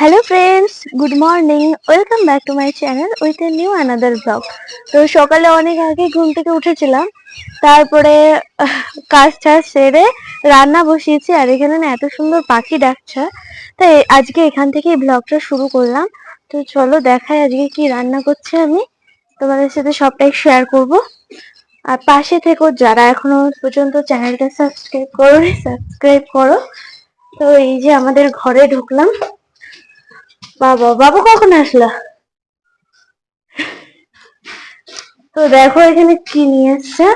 Hello friends good morning welcome back to my channel with a new another blog তো সকালে অনেক আগে ঘুম থেকে উঠেছিলাম। তারপরে কাজ টাজ সেরে রান্না বসিয়েছি, আর এখানে না এত সুন্দর পাখি ডাকছে। তাই আজকে এখান থেকেই ব্লগটা শুরু করলাম। তো চলো দেখাই আজকে কি রান্না করছি আমি। তোমাদের সাথে সবটাই শেয়ার করব। আর পাশে থেকো, যারা এখনও পর্যন্ত চ্যানেলটা সাবস্ক্রাইব করো সাবস্ক্রাইব করো। তো এই যে আমাদের ঘরে ঢুকলাম। বাবা বাবা কখন আসলা? তো দেখো এখানে কি নিয়ে এসছে?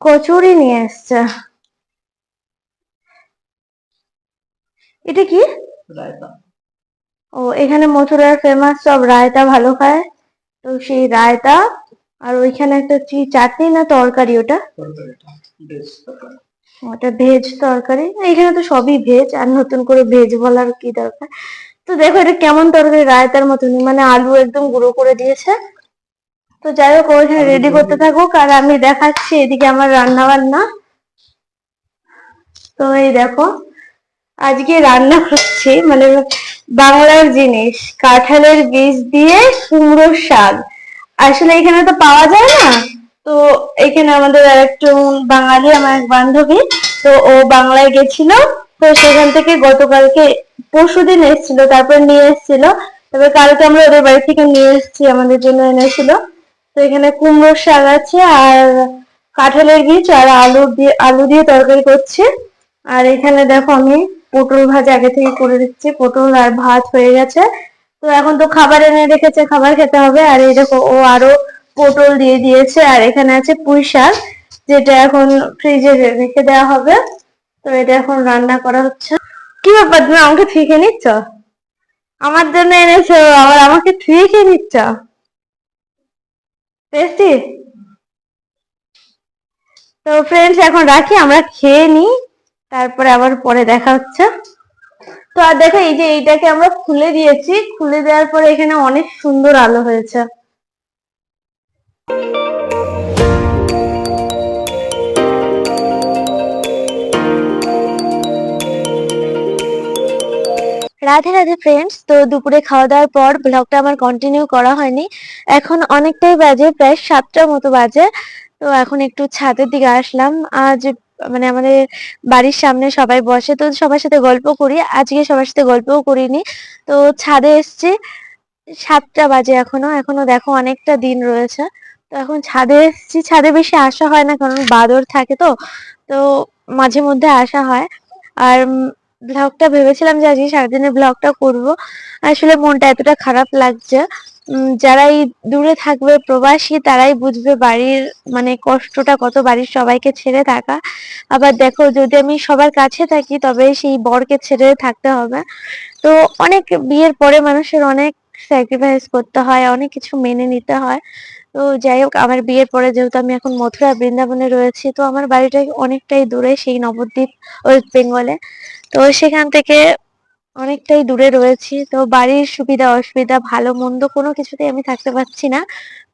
কচুরি নিয়ে এসছে। এটা কি? ও এখানে মথুরার ফেমাস সব রায়তা ভালো খায়। তো সেই রায়তা আর ওইখানে একটা কি চাটনি না তরকারি ওটা? ওটা ভেজ তরকারি। এখানে তো সবই ভেজ আর নতুন করে ভেজ বলার কি দরকার? তো দেখো এটা কেমন তরকারি রায়তার মতনই। মানে আলু একদম গুঁড়ো করে দিয়েছে। তো যাই হোক ওইখানে রেডি করতে থাকুক আর আমি দেখাচ্ছি এদিকে আমার রান্না বান্না তো এই দেখো আজকে রান্না করছি মানে বাংলার জিনিস কাঁঠালের বীজ দিয়ে কুমড়োর শাক। আসলে এখানে তো পাওয়া যায় না। তো এখানে আমাদের একটু বাঙালি আমার এক বান্ধবী তো ও বাংলায় গেছিল। তো সেখান থেকে গতকালকে পরশুদিন এসেছিল, তারপর নিয়ে এসেছিল। তবে কালকে আমরা ওদের বাড়ি থেকে নিয়ে এসেছি, আমাদের জন্য এনেছিল। তো এখানে কুমড়োর শাক আছে আর কাঁঠালের বীজ আর আলু দিয়ে আলু দিয়ে তরকারি করছি। আর এখানে দেখো আমি পটল ভাজা আগে থেকে করে দিচ্ছি। পটল আর ভাত হয়ে গেছে। তো এখন তো খাবার এনে রেখেছে, খাবার খেতে হবে। আর এই দেখো, ও আরও পটল দিয়ে দিয়েছে। আর এখানে আছে পুঁই শাক, যেটা এখন ফ্রিজে রেখে দেওয়া হবে। তো এটা এখন রান্না করা হচ্ছে। কি ব্যাপার? তুমি আমাকে থুয়ে নিচ্ছ? আমার জন্য এনেছো, আবার আমাকে খেয়ে নিচ্ছ? টেস্টি তো ফ্রেন্ডস এখন রাখি, আমরা খেয়ে নিই, তারপরে আবার পরে দেখা হচ্ছে। তো আর দেখো, এই যে এইটাকে আমরা খুলে দিয়েছি, খুলে দেওয়ার পরে এখানে অনেক সুন্দর আলো হয়েছে। রাধে রাধে ফ্রেন্ডস তো দুপুরে খাওয়া দাওয়ার পর ব্লগটা আমার কন্টিনিউ করা হয়নি। এখন অনেকটাই বাজে, প্রায় সাতটার মতো বাজে। তো এখন একটু ছাদের দিকে আসলাম। আজ মানে আমাদের বাড়ির সামনে সবাই বসে, তো সবার সাথে গল্প করি। আজকে সবার সাথে গল্পও করিনি। তো ছাদে এসছি। সাতটা বাজে এখনও। এখনও দেখো অনেকটা দিন রয়েছে। তো এখন ছাদে এসছি। ছাদে বেশি আসা হয় না, কারণ বাদর থাকে তো। তো মাঝে মধ্যে আসা হয়। আর ব্লগটা ভেবেছিলাম যে আজকে সারাদিনের ব্লগটা করব। আসলে মনটা এতটা খারাপ লাগছে। উম, যারা দূরে থাকবে প্রবাসী তারাই বুঝবে বাড়ির মানে কষ্টটা কত বাড়ির সবাইকে ছেড়ে থাকা। আবার দেখো যদি আমি সবার কাছে থাকি তবে সেই বরকে ছেড়ে থাকতে হবে। তো অনেক বিয়ের পরে মানুষের অনেক স্যাক্রিফাইস করতে হয় অনেক কিছু মেনে নিতে হয়। তো যাই হোক আমার বিয়ের পরে যেহেতু আমি এখন মথুরা বৃন্দাবনে রয়েছি তো আমার বাড়িটা অনেকটাই দূরে সেই নবদ্বীপ ওয়েস্ট বেঙ্গলে। তো সেখান থেকে অনেকটাই দূরে রয়েছি। তো বাড়ির সুবিধা, অসুবিধা, ভালো, মন্দ কোনো কিছুতেই আমি থাকতে পারছি না।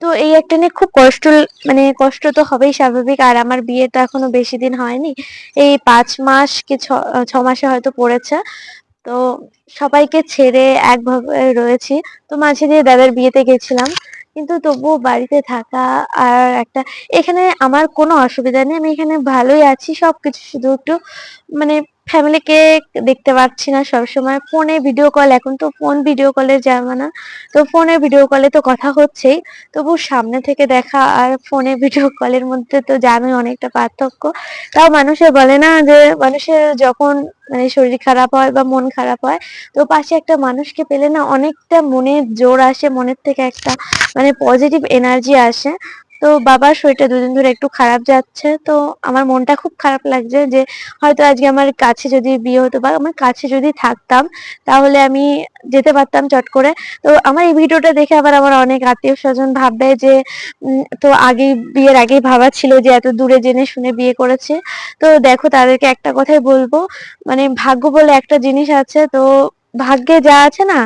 তো এই একটা নিয়ে খুব কষ্ট মানে কষ্ট তো হবেই স্বাভাবিক, আর আমার বিয়ে তো এখনও বেশি দিন হয়নি। এই পাঁচ মাস কি ছ মাসে হয়তো পড়েছে। তো সবাইকে ছেড়ে একভাবে রয়েছি। তো মাঝে দিয়ে দাদার বিয়েতে গেছিলাম। কিন্তু তবুও বাড়িতে থাকা আর একটা, এখানে আমার কোনো অসুবিধা নেই। আমি এখানে ভালোই আছি, সবকিছু শুধু একটু মানে ফ্যামিলিকে দেখতে পাচ্ছি না সবসময়। ফোনে ভিডিও কল এখন তো ফোন ভিডিও কলের জামানা। তো ফোনে ভিডিও কলে তো কথা হচ্ছেই। তবু সামনে থেকে দেখা আর ফোনে ভিডিও কলের মধ্যে তো জানোই অনেকটা পার্থক্য। তাও মানুষে বলে না যে মানুষের যখন মানে শরীর খারাপ হয় বা মন খারাপ হয়, তো পাশে একটা মানুষকে পেলে না অনেকটা মনে জোর আসে, মনের থেকে একটা মানে পজিটিভ এনার্জি আসে। তো বাবার শরীরটা দুদিন ধরে একটু খারাপ যাচ্ছে, তো আমার মনটা খুব খারাপ লাগছে যে হয়তো আজকে আমার কাছে যদি বিয়ে হতো বা আমার কাছে যদি থাকতাম, তাহলে আমি যেতে পারতাম চট করে। তো আমার এই ভিডিওটা দেখে আবার আমার অনেক আত্মীয় স্বজন ভাববে যে তো আগেই, বিয়ের আগেই ভাবা ছিল যে এত দূরে জেনে শুনে বিয়ে করেছে। তো দেখো তাদেরকে একটা কথাই বলব মানে ভাগ্য বলে একটা জিনিস আছে, তো ভাগ্যে যা আছে না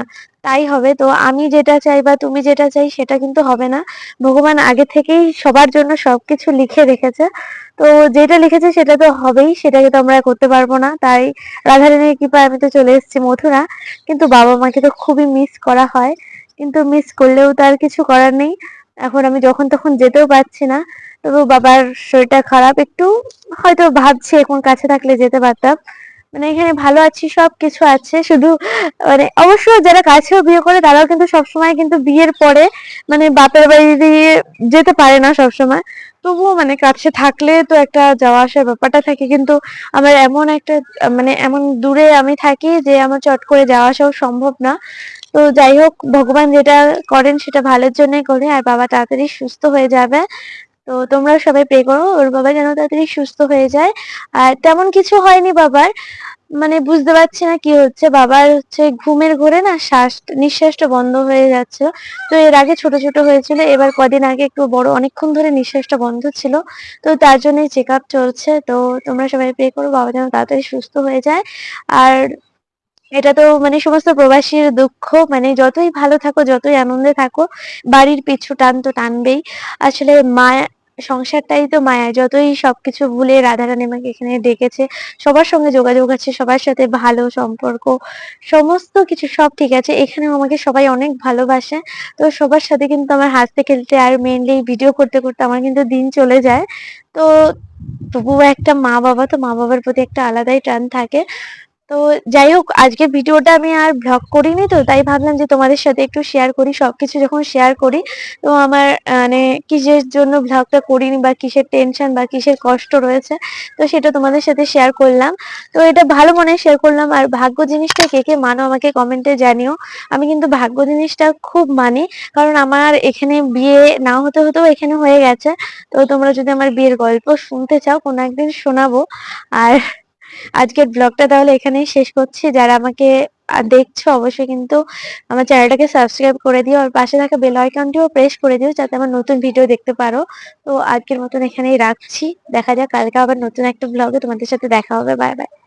তাই হবে। তো আমি যেটা চাই বা তুমি যেটা চাই সেটা কিন্তু হবে না। ভগবান আগে থেকেই সবার জন্য সবকিছু লিখে রেখেছে। তো যেটা লিখেছে সেটা তো হবেই, সেটাকে তো আমরা করতে পারব না। তাই রাধারানীর কৃপায় আমি তো চলে এসেছি মথুরা। কিন্তু বাবা মাকে তো খুবই মিস করা হয়। কিন্তু মিস করলেও তার কিছু করার নেই। এখন আমি যখন তখন যেতেও পারছি না। তবু বাবার শরীরটা খারাপ। একটু হয়তো ভাবছি, এখন কাছে থাকলে যেতে পারতাম। মানে এখানে ভালো আছি সব কিছু আছে। শুধু মানে অবশ্য যারা কাছেও বিয়ে করে, তারাও কিন্তু সবসময় কিন্তু বিয়ের পরে মানে বাপের বাড়ি দিয়ে যেতে পারে না সবসময়। তবুও মানে কাছে থাকলে তো একটা যাওয়া আসার ব্যাপারটা থাকে। কিন্তু আমার এমন একটা মানে এমন দূরে আমি থাকি যে আমার চট করে যাওয়া আসাও সম্ভব না। তো যাই হোক, ভগবান যেটা করেন সেটা ভালোর জন্যই করে আর বাবা তাড়াতাড়ি সুস্থ হয়ে যাবে। তো তোমরা সবাই প্রে করো, ওর বাবা যেন তাড়াতাড়ি সুস্থ হয়ে যায়। আর তেমন কিছু হয়নি বাবার। মানে বুঝতে পারছি না কি হচ্ছে। বাবার হচ্ছে ঘুমের ঘোরে না শ্বাস, নিঃশ্বাসটা বন্ধ হয়ে যাচ্ছে। তো এর আগে ছোট ছোট হয়েছিল, এবার কদিন আগে একটু বড়, অনেকক্ষণ ধরে নিঃশ্বাসটা বন্ধ ছিল। তো তার জন্যই চেক আপ চলছে। তো তোমরা সবাই প্রে করো, বাবা যেন তাড়াতাড়ি সুস্থ হয়ে যায়। আর এটা তো মানে সমস্ত প্রবাসীর দুঃখ মানে যতই ভালো থাকো, যতই আনন্দে থাকো, বাড়ির পিছু টান তো টানবেই। আসলে মায়া সংসারটাই তো মায়া, যতই সবকিছু ভুলে রাধারানী আমাকে এখানে ডেকেছে, সবার সঙ্গে যোগাযোগ আছে, সবার সাথে ভালো সম্পর্ক, সমস্ত কিছু সব ঠিক আছে। এখানেও আমাকে সবাই অনেক ভালোবাসে। তো সবার সাথে কিন্তু আমার হাসতে খেলতে আর মেনলি ভিডিও করতে করতে আমার কিন্তু দিন চলে যায়। তো তবুও একটা মা বাবা তো মা বাবার প্রতি একটা আলাদাই টান থাকে। তো যাই হোক আজকে ভিডিওটা আমি আর ব্লগ করিনি তো, তাই ভাবলাম যে তোমাদের সাথে একটু শেয়ার করি, সবকিছু যখন শেয়ার করি, তো আমার মানে কিসের জন্য ব্লগটা করিনি বা কিসের টেনশন বা কিসের কষ্ট রয়েছে, তো সেটা তোমাদের সাথে শেয়ার করলাম। তো এটা ভালো মনে শেয়ার করলাম, আর ভাগ্য জিনিসটা কে কে মানো আমাকে কমেন্টে জানিও। আমি কিন্তু ভাগ্য জিনিসটা খুব মানি, কারণ আমার এখানে বিয়ে না হতে হতেও এখানে হয়ে গেছে। তো তোমরা যদি আমার বিয়ের গল্প শুনতে চাও, কোনো একদিন শোনাবো। আর আজকের ব্লগটা তাহলে এখানেই শেষ করছি। যারা আমাকে দেখছ অবশ্যই কিন্তু আমার চ্যানেলটাকে সাবস্ক্রাইব করে দিও আর পাশে থাকা বেল আইকনটিও প্রেস করে দিও যাতে আমার নতুন ভিডিও দেখতে পারো। তো আজকের মতন এখানেই রাখছি। দেখা যাক কালকে আবার নতুন একটা ব্লগে তোমাদের সাথে দেখা হবে। Bye bye